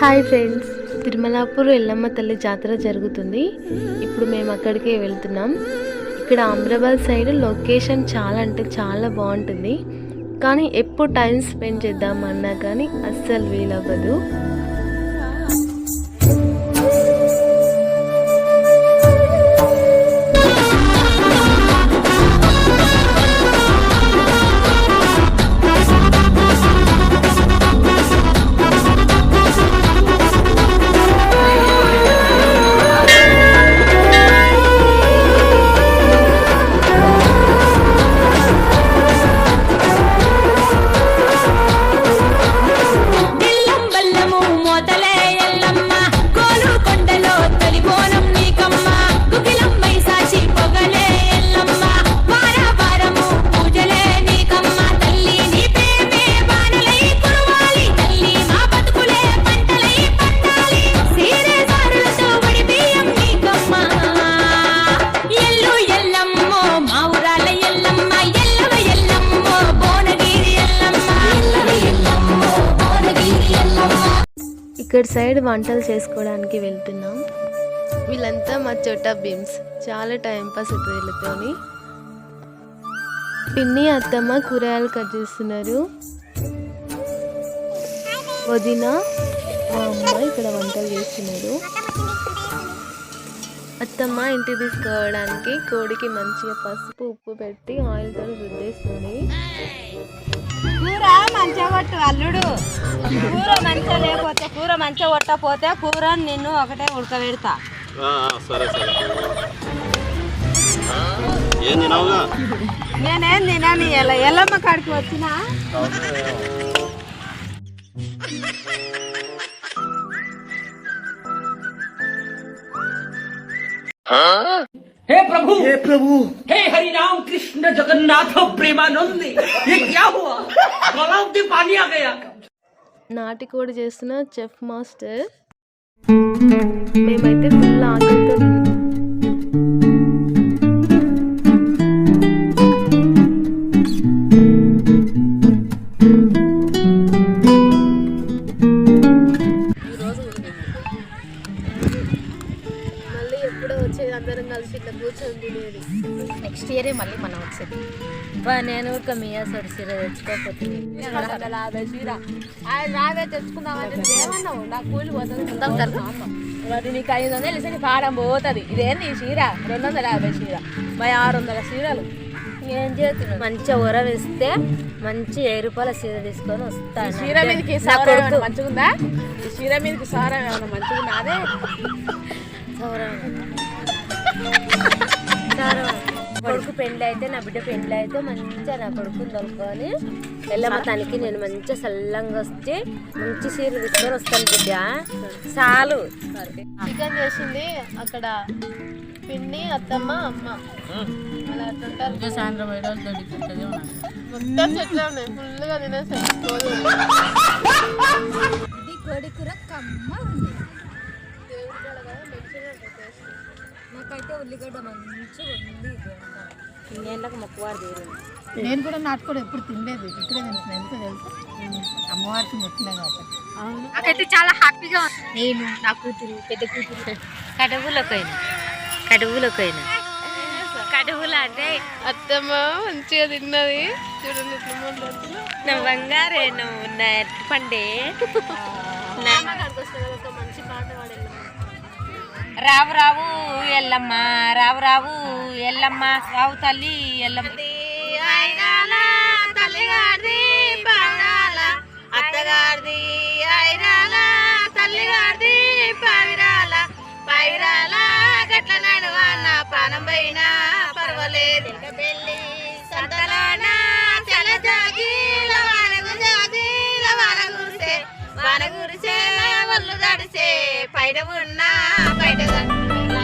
Hi friends Tirumalapur Yellamma తల్లి జాతర జరుగుతుంది. ఇప్పుడు మేము అక్కడికే వెళ్తున్నాం. ఇక్కడ అమ్రాబాద్ సైడ్ లొకేషన్ చాలా అంటే చాలా బాగుంటుంది. కానీ ఎప్పుడు టైం స్పెండ్ చేద్దామన్నా కానీ అస్సలు వీలవ్వదు. ఇక్కడ సైడ్ వంటలు చేసుకోవడానికి వెళ్తున్నాం. వీళ్ళంతా మా చోటా బీమ్స్ చాలా టైం పాస్ అవుతుంది వీళ్ళతోని. పిన్ని అత్తమ్మ కూరగాయలు కట్ చేస్తున్నారు. వదిన మా అమ్మ ఇక్కడ వంటలు చేస్తున్నారు. అత్తమ్మ ఇంటికి తీసుకోవడానికి కోడికి మంచిగా పసుపు ఉప్పు పెట్టి ఆయిల్తో రుద్దేస్తుంది. కూర మంచిగా అల్లుడు. కూర మంచిగా మంచిగా కొట్టకపోతే కూర నిన్ను ఒకటే ఉడకబెడతా ఆ, ఆ, సరే సరే ఏం తినావుగా నేనేం తినని ఎల్ల ఎల్లమ్మ కాడికి వచ్చినా हे प्रभु हे प्रभु हे हरि राम कृष्ण जगन्नाथ प्रेमानंद ये क्या हुआ तालाब में पानी आ गया నాటికోడి చేసిన చెఫ్ మాస్టర్. మేమైతే ఫుల్ ఆకలితో నెక్స్ట్ ఇయరే మళ్ళీ మనం వచ్చేది. బా నేను ఒక మియా సొడి సీర తెచ్చుకోకపోతే. చీర తెచ్చుకుందామంటే ఏమన్నావు నా కూలి పోతుంది. మరి నీకు ఐదు వందలు ఇస్తే పాడం పోతుంది. ఇదేంది ఈ చీర? రెండు వందల యాభై చీర. మా ఆరు వందల చీరలు. ఏం చేస్తున్నావు? మంచిగా ఉర వేస్తే మంచి వెయ్యి రూపాయల సీర తీసుకొని వస్తాను చీర మీదకి సారా మంచిగుందా? ఈ చీర మీదకి సారా ఏమైనా మంచిగుందా అదే సౌరవ్. పెండ్లి అయితే నా బిడ్డ పెండ్లి అయితే మంచిగా నా కొడుకుని తొలుకొని వెళ్ళమ్మ తనకి నేను మంచిగా సల్లంగా వస్తే మంచి సీర తీసుకొని వస్తాను బిడ్డ. చాలు. చికెన్ చేసింది అక్కడ పిన్ని అత్తమ్మ అమ్మ. అలా అట్లుంటారు మొత్తం చెట్లే ఉన్నాయి. ఫుల్గా తినేసాయి రోజు నాకైతే ఉల్లిగడ్డ మంచిగా ఉంది ఇంకేళ్ళకి మొక్కువారు తీరు నేను కూడా నాటుకోవడం ఎప్పుడు తినలేదు. ఇక్కడే తింటున్నాను ఎందుకో తెలుసు? అమ్మవారికి ముట్టినా కాబట్టి. నాకైతే చాలా హ్యాపీగా నేను నా కూతురు పెద్ద కూతురు. కడుపులోకి అయినా కడుపులో అంటే అత్తమ్మ మంచిగా తిన్నది. చూడండి నా బంగారే నువ్వు నా పండే. పాడేళ్ళమ్మ రావు రావు ఎల్లమ్మ రావు రావు ఎల్లమ్మ రావు తల్లి ఎల్లమ్మ. తల్లిగారిది పవిరాల? అత్తగారిది ఐరాల తల్లిగారిది పవిరాల? పవిరాల గట్ల నాయన వాన పానం పోయినా పర్వాలేదు. పెళ్ళి ไปเดินหน้าไปเดินไร